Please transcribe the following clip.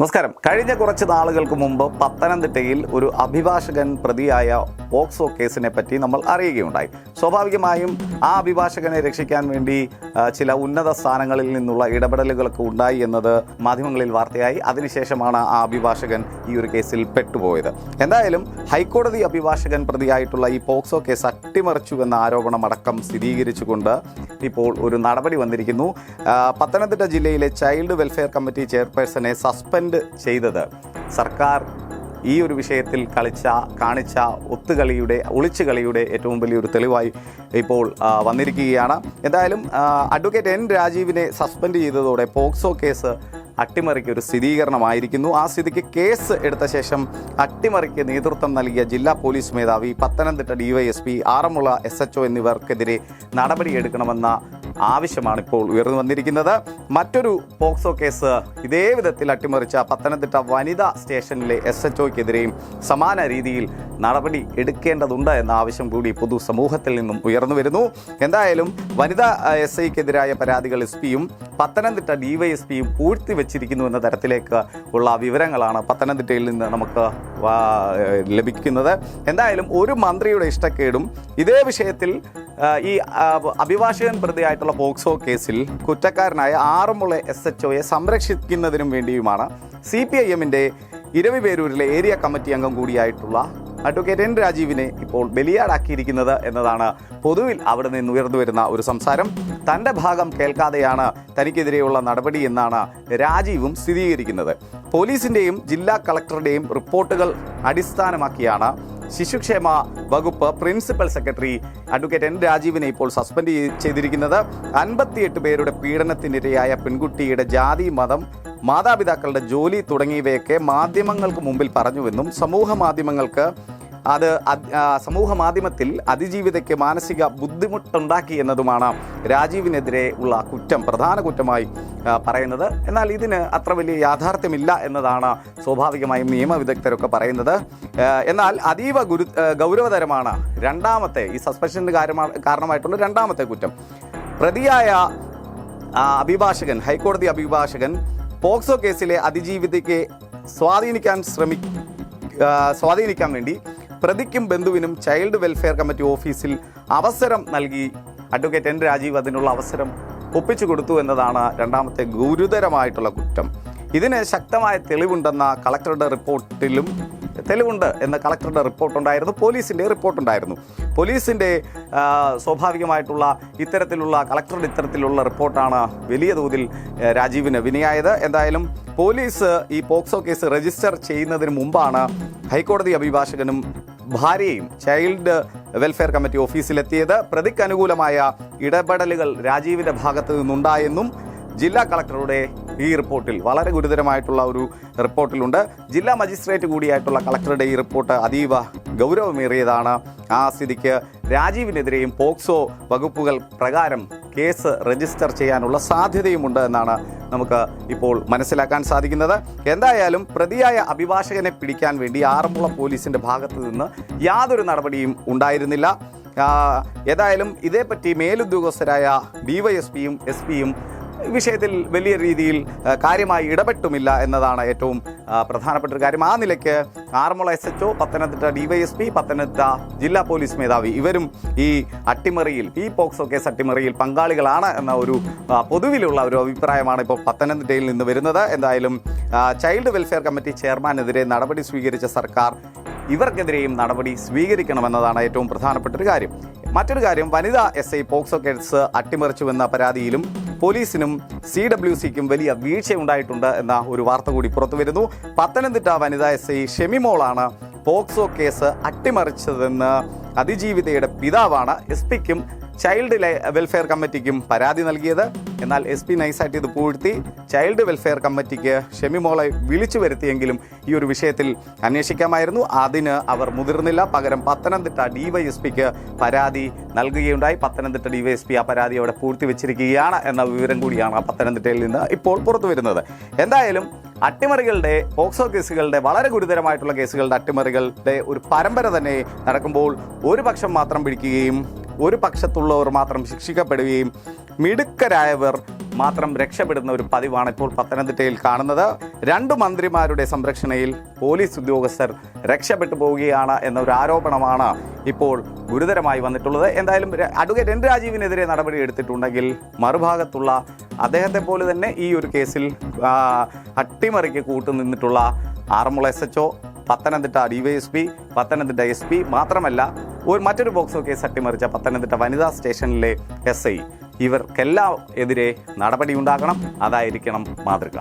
നമസ്കാരം. കഴിഞ്ഞ കുറച്ച് നാളുകൾക്ക് മുമ്പ് പത്തനംതിട്ടയിൽ ഒരു അഭിഭാഷകൻ പ്രതിയായ പോക്സോ കേസിനെ പറ്റി നമ്മൾ അറിയുകയുണ്ടായി. സ്വാഭാവികമായും ആ അഭിഭാഷകനെ രക്ഷിക്കാൻ വേണ്ടി ചില ഉന്നത സ്ഥാനങ്ങളിൽ നിന്നുള്ള ഇടപെടലുകളൊക്കെ ഉണ്ടായി എന്നത് മാധ്യമങ്ങളിൽ വാർത്തയായി. അതിനുശേഷമാണ് ആ അഭിഭാഷകൻ ഈ ഒരു കേസിൽ പെട്ടുപോയത്. എന്തായാലും ഹൈക്കോടതി അഭിഭാഷകൻ പ്രതിയായിട്ടുള്ള ഈ പോക്സോ കേസ് അട്ടിമറിച്ചു എന്ന ആരോപണം അടക്കം സ്ഥിരീകരിച്ചുകൊണ്ട് ഇപ്പോൾ ഒരു നടപടി വന്നിരിക്കുന്നു. പത്തനംതിട്ട ജില്ലയിലെ ചൈൽഡ് വെൽഫെയർ കമ്മിറ്റി ചെയർപേഴ്സണെ സസ്പെൻഡ് ചെയ്തത്. സർക്കാർ ഈ ഒരു വിഷയത്തിൽ കളിച്ച കാണിച്ച ഒത്തുകളിയുടെ ഒളിച്ചുകളിയുടെ ഏറ്റവും വലിയൊരു തെളിവായി ഇപ്പോൾ വന്നിരിക്കുകയാണ്. എന്തായാലും അഡ്വക്കേറ്റ് എൻ രാജീവിനെ സസ്പെൻഡ് ചെയ്തതോടെ പോക്സോ കേസ് അട്ടിമറിക്ക് ഒരു സ്ഥിരീകരണമായിരിക്കുന്നു. ആ സ്ഥിതിക്ക് കേസ് എടുത്ത ശേഷം അട്ടിമറിക്ക് നേതൃത്വം നൽകിയ ജില്ലാ പോലീസ് മേധാവി Pathanamthitta DYSP Aranmula S H എന്നിവർക്കെതിരെ നടപടിയെടുക്കണമെന്ന ആവശ്യമാണ് ഇപ്പോൾ ഉയർന്നു വന്നിരിക്കുന്നത്. മറ്റൊരു പോക്സോ കേസ് ഇതേ വിധത്തിൽ അട്ടിമറിച്ച പത്തനംതിട്ട വനിതാ സ്റ്റേഷനിലെ എസ് എച്ച് ഒക്കെതിരെയും സമാന രീതിയിൽ നടപടി എടുക്കേണ്ടതുണ്ട് എന്ന ആവശ്യം കൂടി പൊതുസമൂഹത്തിൽ നിന്നും ഉയർന്നു വരുന്നു. എന്തായാലും വനിതാ എസ് ഐക്കെതിരായ പരാതികൾ എസ് പിയും പത്തനംതിട്ട ഡിവൈഎസ്പിയും പൂഴ്ത്തിവെച്ചിരിക്കുന്നു എന്ന തരത്തിലേക്ക് ഉള്ള വിവരങ്ങളാണ് പത്തനംതിട്ടയിൽ നിന്ന് നമുക്ക് ലഭിക്കുന്നത്. എന്തായാലും ഒരു മന്ത്രിയുടെ ഇഷ്ടക്കേടും ഇതേ വിഷയത്തിൽ ഈ അഭിഭാഷകൻ പ്രതിയായിട്ടുള്ള പോക്സോ കേസിൽ കുറ്റക്കാരനായ ആറന്മുള എസ് എച്ച് ഒയെ സംരക്ഷിക്കുന്നതിനും വേണ്ടിയുമാണ് സി പി ഐ എമ്മിന്റെ ഇരവിപേരൂരിലെ ഏരിയ കമ്മിറ്റി അംഗം കൂടിയായിട്ടുള്ള അഡ്വക്കേറ്റ് എൻ രാജീവിനെ ഇപ്പോൾ ബലിയാടാക്കിയിരിക്കുന്നത് എന്നതാണ് പൊതുവിൽ അവിടെ നിന്ന് ഉയർന്നു വരുന്ന ഒരു സംസാരം. തന്റെ ഭാഗം കേൾക്കാതെയാണ് തനിക്കെതിരെയുള്ള നടപടി എന്നാണ് രാജീവും സ്ഥിരീകരിക്കുന്നത്. പോലീസിന്റെയും ജില്ലാ കളക്ടറുടെയും റിപ്പോർട്ടുകൾ അടിസ്ഥാനമാക്കിയാണ് ശിശുക്ഷേമ വകുപ്പ് പ്രിൻസിപ്പൽ സെക്രട്ടറി അഡ്വക്കേറ്റ് എൻ രാജീവിനെ ഇപ്പോൾ സസ്പെൻഡ് ചെയ്- ചെയ്തിരിക്കുന്നത്. അൻപത്തിയെട്ട് പേരുടെ പീഡനത്തിനിരയായ പെൺകുട്ടിയുടെ ജാതി മതം മാതാപിതാക്കളുടെ ജോലി തുടങ്ങിയവയൊക്കെ മാധ്യമങ്ങൾക്ക് മുമ്പിൽ പറഞ്ഞുവെന്നും സമൂഹ മാധ്യമങ്ങൾക്ക് അത് സമൂഹ മാധ്യമത്തിൽ അതിജീവിതയ്ക്ക് മാനസിക ബുദ്ധിമുട്ടുണ്ടാക്കി എന്നതുമാണ് രാജീവിനെതിരെ ഉള്ള കുറ്റം പ്രധാന കുറ്റമായി പറയുന്നത്. എന്നാൽ ഇതിന് അത്ര വലിയ യാഥാർത്ഥ്യമില്ല എന്നതാണ് സ്വാഭാവികമായും നിയമവിദഗ്ധരൊക്കെ പറയുന്നത്. എന്നാൽ അതീവ ഗുരു ഗൗരവതരമാണ് രണ്ടാമത്തെ ഈ സസ്പെൻഷന് കാരണമായിട്ടുള്ള രണ്ടാമത്തെ കുറ്റം. പ്രതിയായ അഭിഭാഷകൻ ഹൈക്കോടതി അഭിഭാഷകൻ പോക്സോ കേസിലെ അതിജീവിതയ്ക്ക് സ്വാധീനിക്കാൻ ശ്രമി സ്വാധീനിക്കാൻ വേണ്ടി പ്രതിക്കും ബന്ധുവിനും ചൈൽഡ് വെൽഫെയർ കമ്മിറ്റി ഓഫീസിൽ അവസരം നൽകി. അഡ്വക്കേറ്റ് എൻ രാജീവ് അതിനുള്ള അവസരം ഒപ്പിച്ചു കൊടുത്തു എന്നതാണ് രണ്ടാമത്തെ ഗുരുതരമായിട്ടുള്ള കുറ്റം. ഇതിന് ശക്തമായ തെളിവുണ്ടെന്ന കളക്ടറുടെ റിപ്പോർട്ടിലും തെളിവുണ്ട് എന്ന കളക്ടറുടെ റിപ്പോർട്ടുണ്ടായിരുന്നു പോലീസിന്റെ റിപ്പോർട്ടുണ്ടായിരുന്നു. പോലീസിന്റെ സ്വാഭാവികമായിട്ടുള്ള ഇത്തരത്തിലുള്ള കളക്ടറുടെ ഇത്തരത്തിലുള്ള റിപ്പോർട്ടാണ് വലിയ തോതിൽ രാജീവിന് വിനയായത്. എന്തായാലും പോലീസ് ഈ പോക്സോ കേസ് രജിസ്റ്റർ ചെയ്യുന്നതിന് മുമ്പാണ് ഹൈക്കോടതി അഭിഭാഷകനും ഭാര്യയും ചൈൽഡ് വെൽഫെയർ കമ്മിറ്റി ഓഫീസിലെത്തിയത് പ്രതിക്കനുകൂലമായ ഇടപെടലുകൾ രാജീവിന്റെ ഭാഗത്തു നിന്നുണ്ടായെന്നും ജില്ലാ കളക്ടറുടെ ഈ റിപ്പോർട്ടിൽ വളരെ ഗുരുതരമായിട്ടുള്ള ഒരു റിപ്പോർട്ടിലുണ്ട്. ജില്ലാ മജിസ്ട്രേറ്റ് കൂടിയായിട്ടുള്ള കളക്ടറുടെ ഈ റിപ്പോർട്ട് അതീവ ഗൗരവമേറിയതാണ്. ആ സ്ഥിതിക്ക് രാജീവിനെതിരെയും പോക്സോ വകുപ്പുകൾ പ്രകാരം കേസ് രജിസ്റ്റർ ചെയ്യാനുള്ള സാധ്യതയുമുണ്ട് എന്നാണ് നമുക്ക് ഇപ്പോൾ മനസ്സിലാക്കാൻ സാധിക്കുന്നത്. എന്തായാലും പ്രതിയായ അഭിഭാഷകനെ പിടിക്കാൻ വേണ്ടി ആറന്മുള പോലീസിന്റെ ഭാഗത്തു നിന്ന് യാതൊരു നടപടിയും ഉണ്ടായിരുന്നില്ല. ഏതായാലും ഇതേപ്പറ്റി മേലുദ്യോഗസ്ഥരായ ഡിവൈഎസ്പിയും എസ് പിയും വിഷയത്തിൽ വലിയ രീതിയിൽ കാര്യമായി ഇടപെട്ടുമില്ല എന്നതാണ് ഏറ്റവും പ്രധാനപ്പെട്ട ഒരു കാര്യം. ആ നിലയ്ക്ക് Aranmula S H Pathanamthitta DYSP Pathanamthitta ജില്ലാ പോലീസ് മേധാവി. ഇവരും ഈ അട്ടിമറിയിൽ ഈ പോക്സോ കേസ് അട്ടിമറിയിൽ പങ്കാളികളാണ് എന്ന ഒരു പൊതുവിലുള്ള ഒരു അഭിപ്രായമാണ് ഇപ്പോൾ പത്തനംതിട്ടയിൽ നിന്ന് വരുന്നത്. എന്തായാലും ചൈൽഡ് വെൽഫെയർ കമ്മിറ്റി ചെയർമാനെതിരെ നടപടി സ്വീകരിച്ച സർക്കാർ ഇവർക്കെതിരെയും നടപടി സ്വീകരിക്കണമെന്നതാണ് ഏറ്റവും പ്രധാനപ്പെട്ട ഒരു കാര്യം. മറ്റൊരു കാര്യം വനിതാ എസ് ഐ പോക്സോ കേസ് അട്ടിമറിച്ചുവെന്ന പരാതിയിലും പോലീസിനും സി ഡബ്ല്യു സിക്കും വലിയ വീഴ്ചയുണ്ടായിട്ടുണ്ട് എന്ന ഒരു വാർത്ത കൂടി പുറത്തു വരുന്നു. പത്തനംതിട്ട വനിതാ എസ് ഐ ഷെമിമോളാണ് പോക്സോ കേസ് അട്ടിമറിച്ചതെന്ന് അതിജീവിതയുടെ പിതാവാണ് എസ് പിക്കും ചൈൽഡ് വെൽഫെയർ കമ്മിറ്റിക്കും പരാതി നൽകിയത്. എന്നാൽ എസ് പി നൈസായിട്ട് ഇത് പൂഴ്ത്തി. ചൈൽഡ് വെൽഫെയർ കമ്മിറ്റിക്ക് ഷെമിമോളെ വിളിച്ചു വരുത്തിയെങ്കിലും ഈ ഒരു വിഷയത്തിൽ അന്വേഷിക്കാമായിരുന്നു. അതിന് അവർ മുതിർന്നില്ല. പകരം പത്തനംതിട്ട ഡിവൈഎസ്പിക്ക് പരാതി നൽകുകയുണ്ടായി. പത്തനംതിട്ട ഡി ഡിവൈഎസ്പി ആ പരാതി അവിടെ പൂഴ്ത്തി വെച്ചിരിക്കുകയാണ് എന്ന വിവരം കൂടിയാണ് പത്തനംതിട്ടയിൽ നിന്ന് ഇപ്പോൾ പുറത്തു വരുന്നത്. എന്തായാലും അട്ടിമറികളുടെ പോക്സോ കേസുകളുടെ വളരെ ഗുരുതരമായിട്ടുള്ള കേസുകളുടെ അട്ടിമറികളുടെ ഒരു പരമ്പര തന്നെ നടക്കുമ്പോൾ ഒരു പക്ഷം മാത്രം പിടിക്കുകയും ഒരു പക്ഷത്തുള്ളവർ മാത്രം ശിക്ഷിക്കപ്പെടുകയും മിടുക്കരായവർ മാത്രം രക്ഷപ്പെടുന്ന ഒരു പതിവാണ് ഇപ്പോൾ പത്തനംതിട്ടയിൽ കാണുന്നത്. രണ്ട് മന്ത്രിമാരുടെ സംരക്ഷണയിൽ പോലീസ് ഉദ്യോഗസ്ഥർ രക്ഷപ്പെട്ടു പോവുകയാണ് എന്ന ഒരു ആരോപണമാണ് ഇപ്പോൾ ഗുരുതരമായി വന്നിട്ടുള്ളത്. എന്തായാലും അഡ്വക്കേറ്റ് എൻ രാജീവിനെതിരെ നടപടി എടുത്തിട്ടുണ്ടെങ്കിൽ മറുഭാഗത്തുള്ള അദ്ദേഹത്തെ പോലെ തന്നെ ഈ ഒരു കേസിൽ അട്ടിമറിക്ക് കൂട്ടുനിന്നിട്ടുള്ള Aranmula S H Pathanamthitta DYSP Pathanamthitta S P മാത്രമല്ല ഒരു മറ്റൊരു ബോക്സോ കേസ് അട്ടിമറിച്ച പത്തനംതിട്ട വനിതാ സ്റ്റേഷനിലെ എസ് ഐ. ഇവർക്കെല്ലാം എതിരെ നടപടിയുണ്ടാകണം അതായിരിക്കണം മാതൃക.